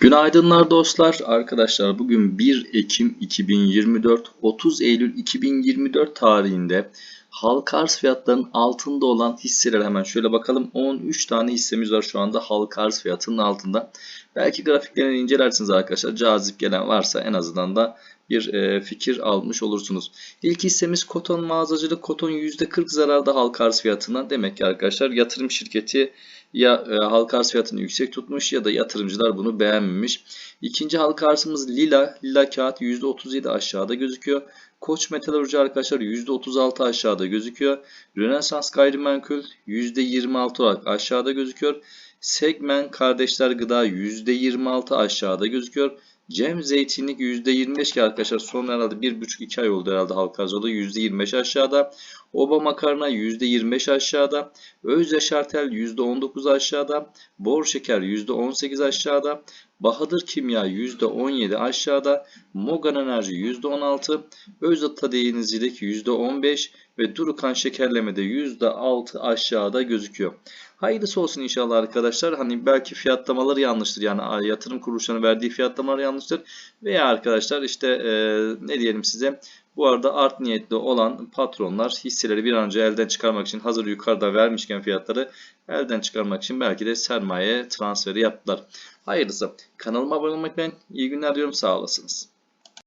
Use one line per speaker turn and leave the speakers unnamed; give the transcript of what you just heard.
Günaydınlar dostlar. Arkadaşlar bugün 1 Ekim 2024, 30 Eylül 2024 tarihinde halka arz fiyatlarının altında olan hisseler hemen şöyle bakalım. 13 tane hissemiz var şu anda halka arz fiyatının altında. Belki grafiklerini incelersiniz arkadaşlar. Cazip gelen varsa en azından da bir e, fikir almış olursunuz. İlk hissemiz Koton mağazacılık. Koton %40 zararda halka arz fiyatından. Demek ki arkadaşlar yatırım şirketi ya e, halka arz fiyatını yüksek tutmuş ya da yatırımcılar bunu beğenmemiş. İkinci halka arzımız Lila. Lila kağıt %37 aşağıda gözüküyor. Koç Metalurji arkadaşlar %36 aşağıda gözüküyor. Rönesans Gayrimenkul %26 olarak aşağıda gözüküyor. Segmen Kardeşler Gıda %26 aşağıda gözüküyor. Cem Zeytinlik %25 ki arkadaşlar son herhalde 1,5-2 ay oldu herhalde halka arz oldu. %25 aşağıda. Oba Makarna %25 aşağıda. Öz Yaşartel %19 aşağıda. Bor Şeker %18 aşağıda. Bahadır Kimya %17 aşağıda. Mogan Enerji %16. Özata Denizcilik %15 ve Durukan Şekerleme'de %6 aşağıda gözüküyor. Hayırlısı olsun inşallah arkadaşlar. Hani belki fiyatlamaları yanlıştır. Yani yatırım kuruluşlarının verdiği fiyatlamalar yanlıştır. Veya arkadaşlar işte e, ne diyelim size bu arada art niyetli olan patronlar hisseleri bir an önce elden çıkarmak için hazır yukarıda vermişken fiyatları elden çıkarmak için belki de sermaye transferi yaptılar. Hayırlısı. Kanalıma abone olmayı unutmayın. İyi günler diyorum. Sağ olasınız.